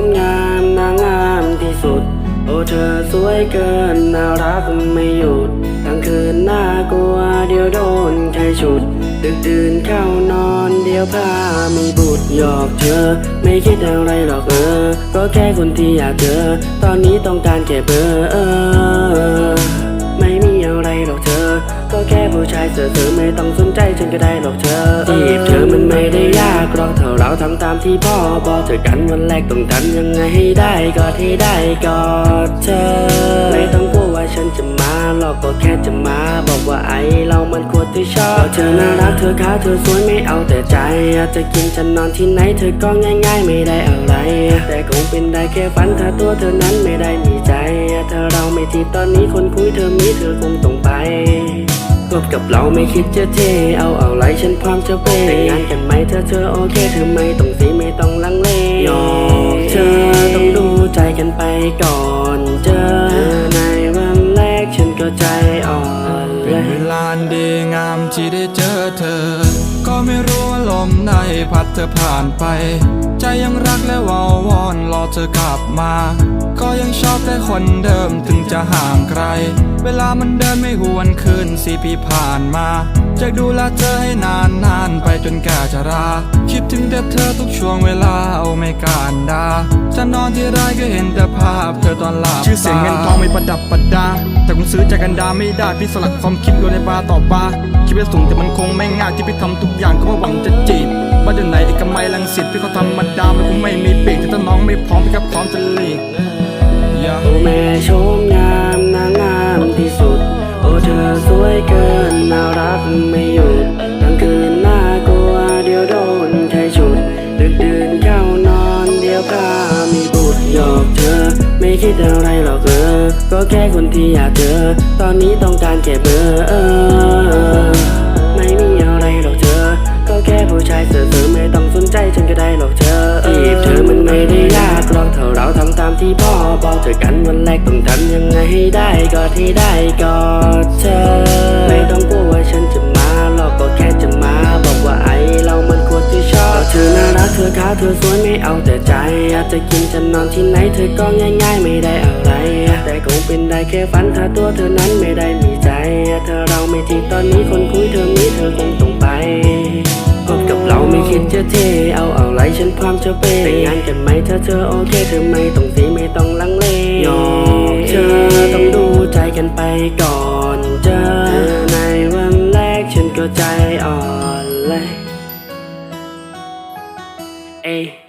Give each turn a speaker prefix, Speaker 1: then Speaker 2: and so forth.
Speaker 1: มงามนางงามที่สุด โอ้เธอสวยเกินน่ารักไม่หยุดทั้งคืนน่ากลัวเดี๋ยวโดนใครฉุดดึกดื่นเข้านอนเดี๋ยวพามีบุตรหยอกเธอ ไม่คิดอะไรหรอกเออ ก็แค่คนที่อยากเจอ ตอนนี้ต้องการแค่เบอร์เออ ไม่มีอะไรหรอก ก็แค่ผู้ชายเสือเธอไม่ต้องสนใจฉันก็ได้หรอกเธอจีบเธอมันไม่ได้ยากหรอกเท่าเราทำตามที่พ่อบอกเจอกันวันแรกต้องทำยังไงให้ได้ก็ให้ได้กอดเธอ ไม่ต้องกลัวว่าฉันจะมาหรอกก็แค่จะมา บอกว่าไอเรามันควรที่ชอบเธอน่ารักเธอขาเธอสวยไม่เอาแต่ใจจะกินจะนอนที่ไหนเธอก็ง่าย ๆ ไม่ได้อะไร แต่คงเป็นได้แค่ฝันถ้าตัวเธอนั้นไม่ได้มีใจถ้าเราไม่จีตอนนี้คนคุยเธอมีเธอคง ต้องไปคบกับเราไม่คิดจะเท เอาเอาไรฉันพร้อมจะเปแต่งงานกันไหมเธอเธอโอเคเธอไม่ต้องสีไม่ต้องลังเลยอกเธอต้องดูใจกันไปก่อนเจอในวันแรกฉันก็ใจอ่อนเป็
Speaker 2: นเวลาดีงามที่ได้เจอ มไหนพัดเธอผ่านไป ใจยังรักและวาววอนรอเธอกลับมา ก็ยังชอบแต่คนเดิมถึงจะห่างไกล เวลามันเดินไม่หวนคืนสี่ปีผ่านมา จะดูแลเธอให้นานนานไปจนแก่ชรา คิดถึงแต่เธอทุกช่วงเวลาเอาไม่การดาจะนอนที่ไรก็เห็นแต่ภาพเธอตอนหลับ
Speaker 3: ชื่อเสียงเงินทองไม่ประดับประดา แต่คงซื้อจากกันดาไม่ได้พี่สลักความคิดลงในบาต่อบาคิดว่าสูงแต่มันคงไม่ง่ายที่พี่ทำทุกอย่างก็เพราะหวังจะจีบว่าเดี๋ยวไหนเอกมัยลังสิตพี่เขาธรรมดามันคงไม่มีปีกแต่ถ้าน้องไม่พร้อมพี่ก็พร้อมจะหลีก
Speaker 2: Yeah.
Speaker 1: โอแม่ชมงาน คิดอะไรหรอกเออ ก็แค่คนที่อยากเจอ ตอนนี้ต้องการแค่เบอร์เออ ไม่มีอะไรหรอกเธอ ก็แค่ผู้ชายเสือเธอไม่ต้องสนใจฉันก็ได้หรอกเธอจีบเธอมันไม่ได้ยากหรอกเท่าเราทำตามที่พ่อบอกเจอกันวันแรกต้องทำยังไงให้ได้ก็ที่ได้กอดเธอ อขาวเธอสวยไม่เอาแต่ใจอยากจะกินจะนอนที่ไหนเธอก็ง่ายๆไม่ได้อะไร แต่คงเป็นได้แค่ฝันถ้าตัวเธอนั้นไม่ได้มีใจถ้าเราไม่จีบตอนนี้คนคุยเธอมีเธอคงต้องไปพบกับเราไม่คิดจะเท เอาเอาไรฉันพร้อมจะเปแต่งงานกันไหมถ้าเธอโอเคเธอไม่ต้องสีไม่ต้องลังเลยอมเธอต้องดูใจกันไปก่อนเจอในวันแรกฉันก็ใจอ่อนเลย a.